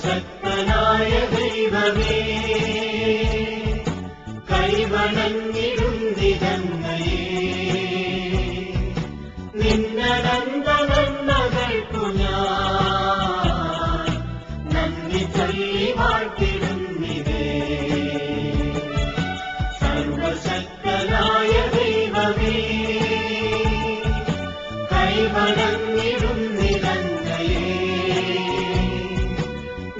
സർവശക്തനായ ദൈവമേ. കൈവണങ്ങിടുന്നിതങ്ങയെ നിന്നനന്ത നന്മകൾക്കു ഞാൻ നന്ദി ചൊല്ലി വാഴ്ത്തിടുന്നിതേ സർവശക്തനായ ദൈവമേ കൈവണങ്ങിടുന്നിതങ്ങയെ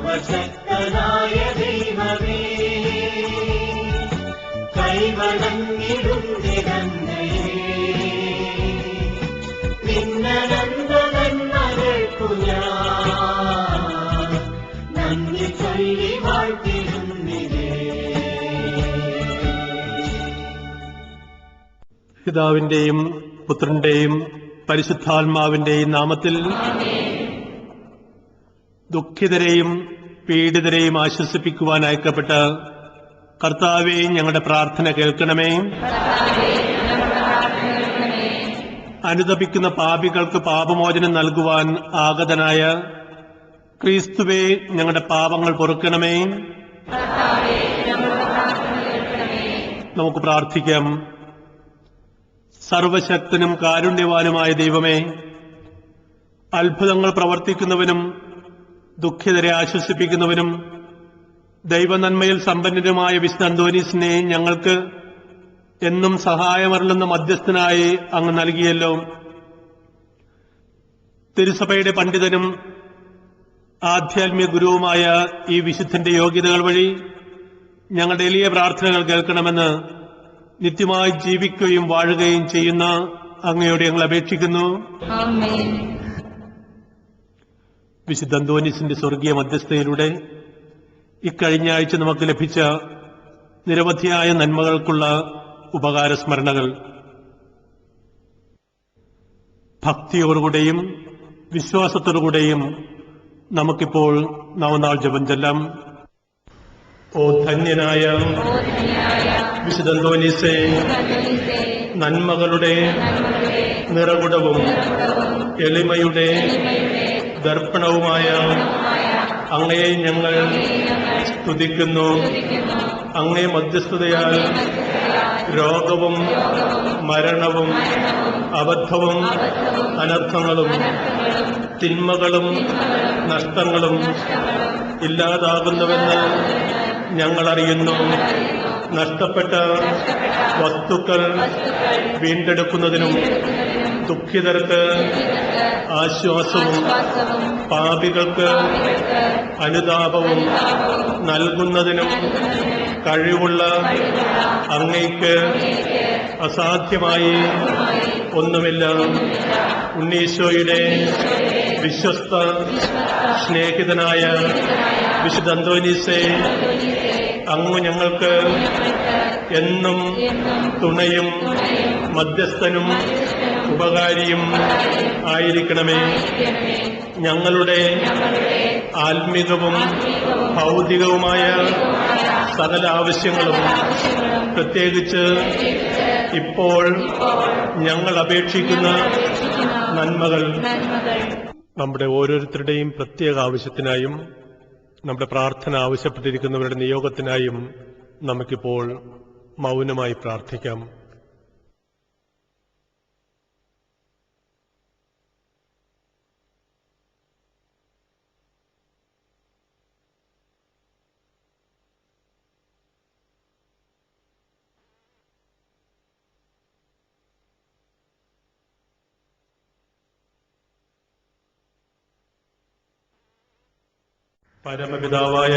സർവശക്തനായ ദൈവമേ കൈവണങ്ങിടുന്നിരങ്ങയെ നിന്നനന്ദനന്മകൾക്കു നന്ദി ചൊല്ലി പിതാവിന്റെയും പുത്രന്റെയും പരിശുദ്ധാത്മാവിന്റെയും നാമത്തിൽ ദുഃഖിതരെയും പീഡിതരെയും ആശ്വസിപ്പിക്കുവാൻ അയക്കപ്പെട്ട കർത്താവെ ഞങ്ങളുടെ പ്രാർത്ഥന കേൾക്കണമേ. അനുതപിക്കുന്ന പാപികൾക്ക് പാപമോചനം നൽകുവാൻ ആഗതനായ ക്രിസ്തുവെ ഞങ്ങളുടെ പാപങ്ങൾ പൊറുക്കണമേ. നമുക്ക് പ്രാർത്ഥിക്കാം. സർവശക്തനും കാരുണ്യവാനുമായ ദൈവമേ അത്ഭുതങ്ങൾ പ്രവർത്തിക്കുന്നവനും ദുഃഖിതരെ ആശ്വസിപ്പിക്കുന്നവനും ദൈവനന്മയിൽ സമ്പന്നനുമായ വിശുദ്ധ അന്തോനീസിനെ ഞങ്ങൾക്ക് എന്നും സഹായമരുളുന്ന മധ്യസ്ഥനായി അങ്ങ് നൽകിയല്ലോ. തിരുസഭയുടെ പണ്ഡിതനും ആധ്യാത്മിക ഗുരുവുമായ ഈ വിശുദ്ധന്റെ യോഗ്യതകൾ വഴി ഞങ്ങളുടെ എളിയ പ്രാർത്ഥനകൾ കേൾക്കണമെന്ന് നിത്യമായി ജീവിക്കുകയും വാഴുകയും ചെയ്യുന്ന അങ്ങയോട് ഞങ്ങൾ അപേക്ഷിക്കുന്നു. വിശുദ്ധ അന്തോനിസിന്റെ സ്വർഗീയ മധ്യസ്ഥയിലൂടെ ഇക്കഴിഞ്ഞ ആഴ്ച നമുക്ക് ലഭിച്ച നിരവധിയായ നന്മകൾക്കുള്ള ഉപകാരസ്മരണകൾ. ഭക്തിയോടുകൂടെയും വിശ്വാസത്തോടുകൂടെയും നമുക്കിപ്പോൾ നവനാൾ ജപം ചെല്ലാം. ഓ ധന്യനായ വിശുദ്ധ അന്തോനീസേ നന്മകളുടെ നിറകുടവും എളിമയുടെ ദർപ്പണവുമായ അങ്ങയെ ഞങ്ങൾ സ്തുതിക്കുന്നു. അങ്ങേ മധ്യസ്ഥതയാൽ രോഗവും മരണവും അബദ്ധവും അനർത്ഥങ്ങളും തിന്മകളും നഷ്ടങ്ങളും ഇല്ലാതാകുന്നുവെന്ന് ഞങ്ങൾ അറിയുന്നു. നഷ്ടപ്പെട്ട വസ്തുക്കൾ വീണ്ടെടുക്കുന്നതിനും ദുഃഖിതർക്ക് ആശ്വാസവും പാപികൾക്ക് അനുതാപവും നൽകുന്നതിനും കഴിവുള്ള അങ്ങയ്ക്ക് അസാധ്യമായി ഒന്നുമില്ല. ഉണ്ണീശോയുടെ വിശ്വസ്ത സ്നേഹിതനായ വിശുദ്ധ അന്തോനീസെ അങ്ങ് ഞങ്ങൾക്ക് എന്നും തുണയും മധ്യസ്ഥനും ഉപകാരിയും ആയിരിക്കണമേ. ഞങ്ങളുടെ ആത്മീകവും ഭൗതികവുമായ സകല ആവശ്യങ്ങളും പ്രത്യേകിച്ച് ഇപ്പോൾ ഞങ്ങൾ അപേക്ഷിക്കുന്ന നന്മകൾ നമ്മുടെ ഓരോരുത്തരുടെയും പ്രത്യേക ആവശ്യത്തിനായും നമ്മുടെ പ്രാർത്ഥന ആവശ്യപ്പെട്ടിരിക്കുന്നവരുടെ നിയോഗത്തിനായും നമുക്കിപ്പോൾ മൗനമായി പ്രാർത്ഥിക്കാം. പരമപിതാവായ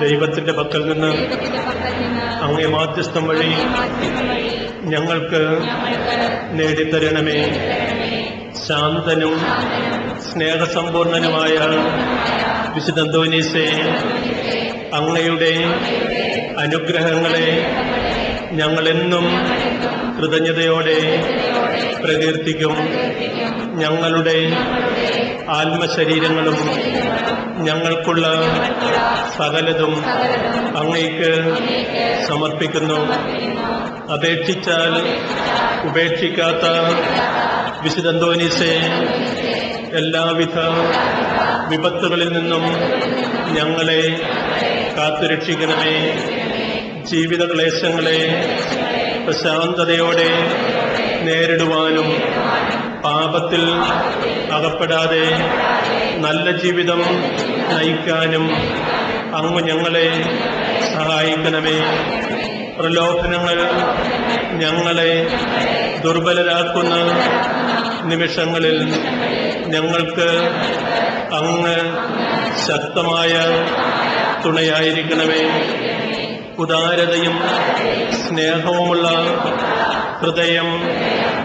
ദൈവത്തിന്റെ പക്കൽ നിന്ന് അങ്ങേ മാധ്യസ്ഥം വഴി ഞങ്ങൾക്ക് നേടിത്തരണമേ. തരണമേ ശാന്തനും സ്നേഹസമ്പൂർണനുമായ വിശുദ്ധ അന്തോനീസേ അങ്ങയുടെ അനുഗ്രഹങ്ങളെ ഞങ്ങളെന്നും കൃതജ്ഞതയോടെ പ്രകീർത്തിക്കും ഞങ്ങളുടെ ആത്മശരീരങ്ങളും ഞങ്ങൾക്കുള്ള സകലതും അങ്ങേക്ക് സമർപ്പിക്കുന്നു. അപേക്ഷിച്ചാൽ ഉപേക്ഷിക്കാത്ത വിശുദ്ധന്തോനീസെ എല്ലാവിധ വിപത്തുകളിൽ നിന്നും ഞങ്ങളെ കാത്തുരക്ഷിക്കണമേ. ജീവിത ക്ലേശങ്ങളെ പ്രശാന്തതയോടെ നേരിടുവാനും പാപത്തിൽ അകപ്പെടാതെ നല്ല ജീവിതം നയിക്കാനും അങ്ങ് ഞങ്ങളെ സഹായിക്കണമേ. പ്രലോഭനങ്ങൾ ഞങ്ങളെ ദുർബലരാക്കുന്ന നിമിഷങ്ങളിൽ ഞങ്ങൾക്ക് അങ്ങ് ശക്തമായ തുണയായിരിക്കണമേ. ഉദാരതയും സ്നേഹവുമുള്ള ഹൃദയം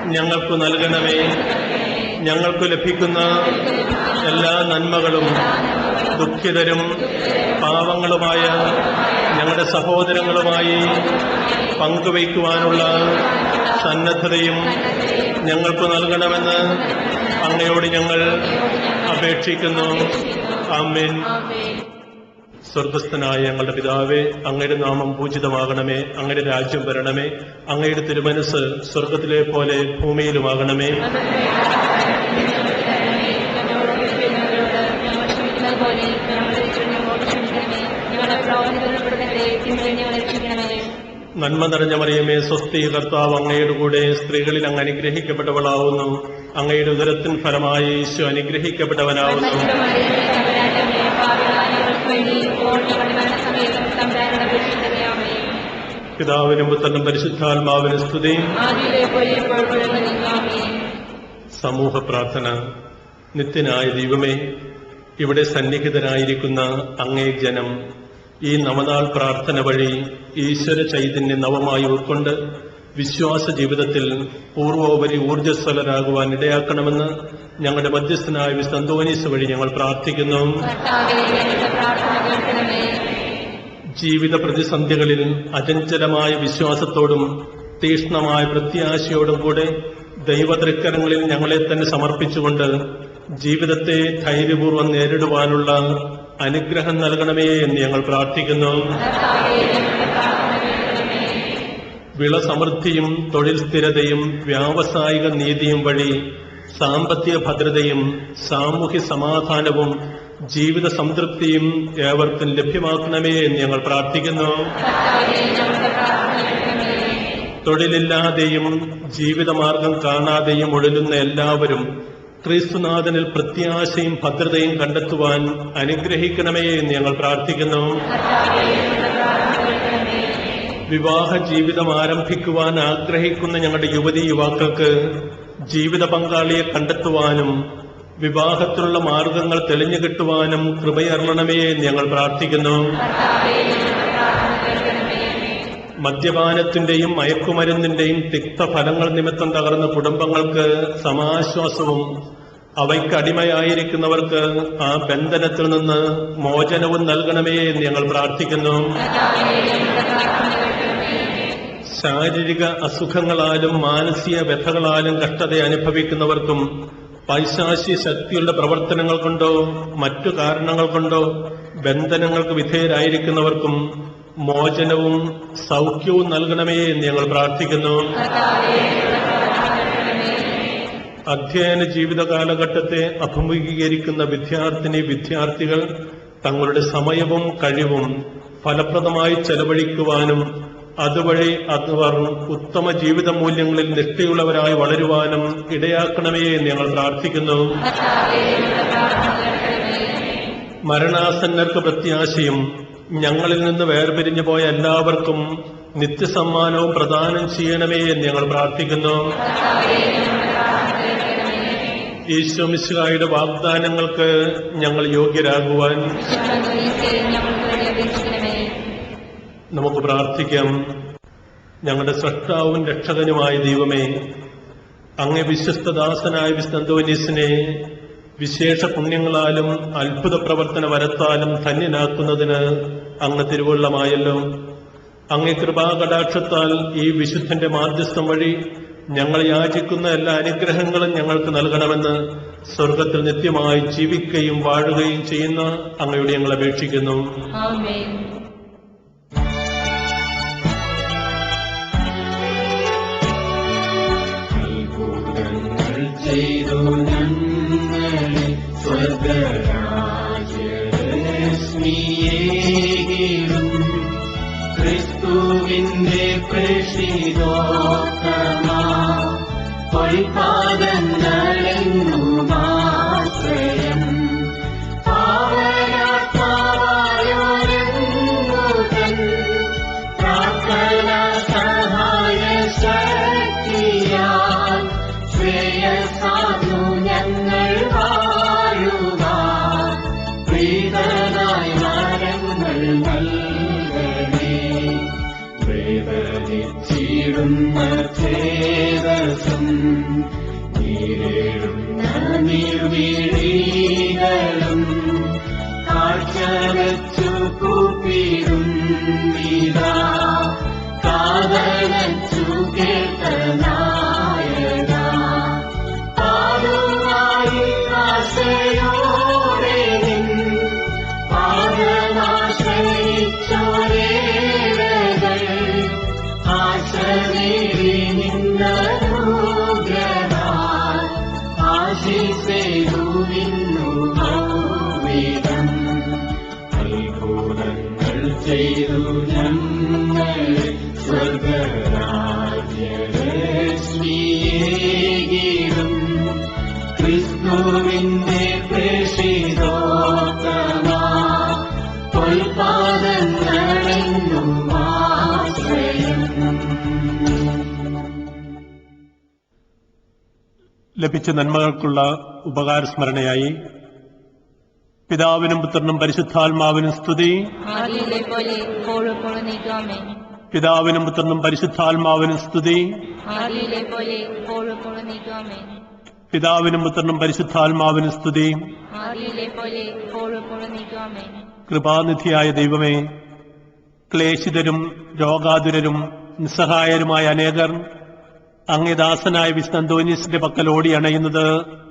ഞങ്ങൾക്ക് നൽകണമേ. ഞങ്ങൾക്ക് ലഭിക്കുന്ന എല്ലാ നന്മകളും ദുഃഖിതരും പാവങ്ങളുമായ ഞങ്ങളുടെ സഹോദരങ്ങളുമായി പങ്കുവയ്ക്കുവാനുള്ള സന്നദ്ധതയും ഞങ്ങൾക്ക് നൽകണമെന്ന് അങ്ങയോട് ഞങ്ങൾ അപേക്ഷിക്കുന്നു. ആമേൻ. സ്വർഗസ്ഥനായ ഞങ്ങളുടെ പിതാവേ അങ്ങയുടെ നാമം പൂജിതമാകണമേ അങ്ങയുടെ രാജ്യം വരണമേ അങ്ങയുടെ തിരുമനസ് സ്വർഗത്തിലെ പോലെ ഭൂമിയിലുമാകണമേ. നന്മ നിറഞ്ഞ മറിയമേ സ്വസ്തി കർത്താവ് അങ്ങയുടെ കൂടെ സ്ത്രീകളിൽ അങ്ങ് അനുഗ്രഹിക്കപ്പെട്ടവളാവുന്നു. അങ്ങയുടെ ഉദരത്തിൻ ഫലമായി ഈശോ അനുഗ്രഹിക്കപ്പെട്ടവനാവുന്നു. പിതാവിനും പുത്രനും പരിശുദ്ധാത്മാവിന് സ്തുതി. സമൂഹ പ്രാർത്ഥന നിത്യനായ ദൈവമേ ഇവിടെ സന്നിഹിതരായിരിക്കുന്ന അങ്ങേ ജനം ഈ നവനാൾ പ്രാർത്ഥന വഴി ഈശ്വര ചൈതന്യം നവമായി ഉൾക്കൊണ്ട് വിശ്വാസ ജീവിതത്തിൽ പൂർവോപരി ഊർജസ്വലരാകുവാൻ ഇടയാക്കണമെന്ന് ഞങ്ങളുടെ മധ്യസ്ഥനായ വിസ്തന്തോനീസ് വഴി ഞങ്ങൾ പ്രാർത്ഥിക്കുന്നു. ജീവിത പ്രതിസന്ധികളിൽ അചഞ്ചലമായ വിശ്വാസത്തോടും തീക്ഷ്ണമായ പ്രത്യാശയോടും കൂടെ ദൈവതൃക്കരങ്ങളിൽ ഞങ്ങളെ തന്നെ സമർപ്പിച്ചുകൊണ്ട് ജീവിതത്തെ ധൈര്യപൂർവം നേരിടുവാനുള്ള അനുഗ്രഹം നൽകണമേ എന്ന് ഞങ്ങൾ പ്രാർത്ഥിക്കുന്നു. വിള സമൃദ്ധിയും തൊഴിൽ സ്ഥിരതയും വ്യാവസായിക നീതിയും വഴി സാമ്പത്തിക ഭദ്രതയും സാമൂഹ്യ സമാധാനവും ജീവിത സംതൃപ്തിയും ഏവർക്കും ലഭ്യമാക്കണമേ എന്ന് ഞങ്ങൾ പ്രാർത്ഥിക്കുന്നു. തൊഴിലില്ലാതെയും ജീവിതമാർഗം കാണാതെയും ഒഴുകുന്ന എല്ലാവരും ക്രിസ്തുനാഥനിൽ പ്രത്യാശയും ഭദ്രതയും കണ്ടെത്തുവാൻ അനുഗ്രഹിക്കണമേ എന്ന് ഞങ്ങൾ പ്രാർത്ഥിക്കുന്നു. വിവാഹ ജീവിതം ആരംഭിക്കുവാൻ ആഗ്രഹിക്കുന്ന ഞങ്ങളുടെ യുവതി യുവാക്കൾക്ക് ജീവിത പങ്കാളിയെ കണ്ടെത്തുവാനും വിവാഹത്തിലുള്ള മാർഗങ്ങൾ തെളിഞ്ഞു കിട്ടുവാനും കൃപയറണമേ എന്ന് ഞങ്ങൾ പ്രാർത്ഥിക്കുന്നു. മദ്യപാനത്തിന്റെയും മയക്കുമരുന്നിന്റെയും തിക്ത ഫലങ്ങൾ നിമിത്തം തകർന്ന കുടുംബങ്ങൾക്ക് സമാശ്വാസവും അവയ്ക്ക് അടിമയായിരിക്കുന്നവർക്ക് ആ ബന്ധനത്തിൽ നിന്ന് മോചനവും നൽകണമേ എന്ന് ഞങ്ങൾ പ്രാർത്ഥിക്കുന്നു. ശാരീരിക അസുഖങ്ങളാലും മാനസിക വ്യഥകളാലും കഷ്ടത അനുഭവിക്കുന്നവർക്കും പൈശാശി ശക്തിയുടെ പ്രവർത്തനങ്ങൾ കൊണ്ടോ മറ്റു കാരണങ്ങൾ കൊണ്ടോ ബന്ധനങ്ങൾക്ക് വിധേയരായിരിക്കുന്നവർക്കും മോചനവും സൗഖ്യവും നൽകണമേ എന്ന് ഞങ്ങൾ പ്രാർത്ഥിക്കുന്നു കർത്താവേ ഞങ്ങളുടെ പ്രാർത്ഥന കേൾക്കണമേ അധ്യയന ജീവിത കാലഘട്ടത്തെ അഭിമുഖീകരിക്കുന്ന വിദ്യാർത്ഥിനി വിദ്യാർത്ഥികൾ തങ്ങളുടെ സമയവും കഴിവും ഫലപ്രദമായി ചെലവഴിക്കുവാനും അതുവഴി അവർ ഉത്തമ ജീവിത മൂല്യങ്ങളിൽ നിഷ്ഠയുള്ളവരായി വളരുവാനും ഇടയാക്കണമേ എന്ന് ഞങ്ങൾ പ്രാർത്ഥിക്കുന്നു. മരണാസന്നർക്ക് പ്രത്യാശയും ഞങ്ങളിൽ നിന്ന് വേർപിരിഞ്ഞു പോയ എല്ലാവർക്കും നിത്യസമ്മാനവും പ്രദാനം ചെയ്യണമേ എന്ന് ഞങ്ങൾ പ്രാർത്ഥിക്കുന്നു. ഈശോമിശിഹായുടെ വാഗ്ദാനങ്ങൾക്ക് ഞങ്ങൾ യോഗ്യരാകുവാൻ നമുക്ക് പ്രാർത്ഥിക്കാം. ഞങ്ങളുടെ സൃഷ്ടാവും രക്ഷകനുമായ ദൈവമേ അങ്ങേ വിശ്വസ്തദാസനായ വിസ്തന്തോനീസിനെ വിശേഷ പുണ്യങ്ങളാലും അത്ഭുത പ്രവർത്തന വരത്താലും ധന്യനാക്കുന്നതിന് അങ്ങ് തിരുവള്ളമായല്ലോ. അങ്ങേ കൃപാകടാക്ഷത്താൽ ഈ വിശുദ്ധന്റെ മാധ്യസ്ഥം വഴി ഞങ്ങൾ യാചിക്കുന്ന എല്ലാ അനുഗ്രഹങ്ങളും ഞങ്ങൾക്ക് നൽകണമെന്ന് സ്വർഗത്തിൽ നിത്യമായി ജീവിക്കുകയും വാഴുകയും ചെയ്യുന്ന അങ്ങയുടെ ഞങ്ങൾ അപേക്ഷിക്കുന്നു. ചെയ്തു ക്രിസ്തുവിന്റെ പ്രേഷിതോത്തമാ स्तुतिरा कादरचु कीर्तना। ആശ്രയം ലഭിച്ച നന്മകൾക്കുള്ള ഉപകാരസ്മരണയായി പിതാവിനും പുത്രനും പരിശുദ്ധാത്മാവിനും സ്തുതി. പിതാവിനും പുത്രനും പരിശുദ്ധാത്മാവിനും സ്തുതി. പിതാവിനും പുത്രനും പരിശുദ്ധാത്മാവിനും സ്തുതി. പോലെ കൃപാനിധിയായ ദൈവമേ ക്ലേശിതരും രോഗാതുരരും നിസ്സഹായരുമായ അനേകർ അങ്ങേ ദാസനായ വിസ്തന്തോനീസിന്റെ പക്കൽ ഓടി അണയുന്നത്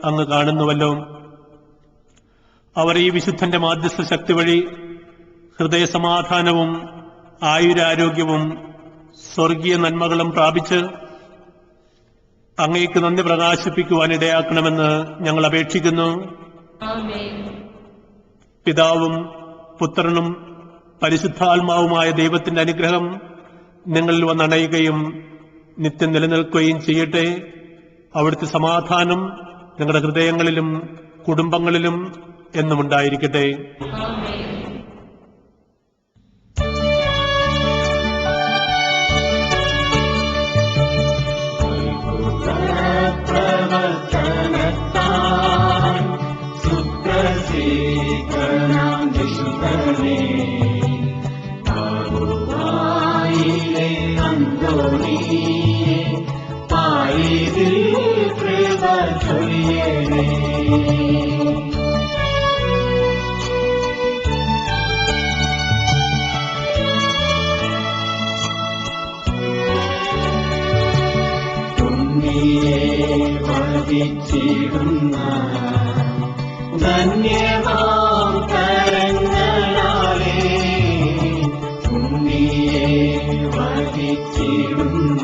അങ്ങ് കാണുന്നുവല്ലോ. അവർ ഈ വിശുദ്ധന്റെ മാധ്യസ്ഥ ശക്തി വഴി ഹൃദയസമാധാനവും ആയുരാരോഗ്യവും സ്വർഗീയ നന്മകളും പ്രാപിച്ച് അങ്ങേക്ക് നന്ദി പ്രകാശിപ്പിക്കുവാൻ ഇടയാക്കണമെന്ന് ഞങ്ങൾ അപേക്ഷിക്കുന്നു. പിതാവും പുത്രനും പരിശുദ്ധാത്മാവുമായ ദൈവത്തിന്റെ അനുഗ്രഹം നിങ്ങളിൽ വന്നണയുകയും നിത്യം നിലനിൽക്കുകയും ചെയ്യട്ടെ. അവിടുത്തെ സമാധാനം നിങ്ങളുടെ ഹൃദയങ്ങളിലും കുടുംബങ്ങളിലും എന്നും You. വധിച്ചിടുന്ന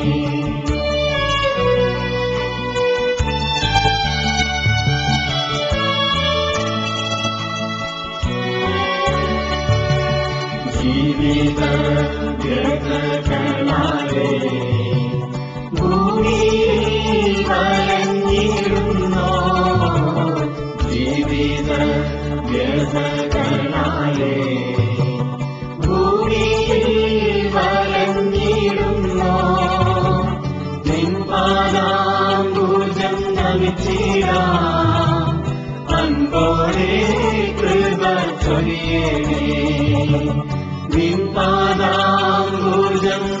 അൻപോടെ കൃപ ചൊരിയണേ. നിൻപാദാംബുജം നമിച്ചിടാം അൻപോടെ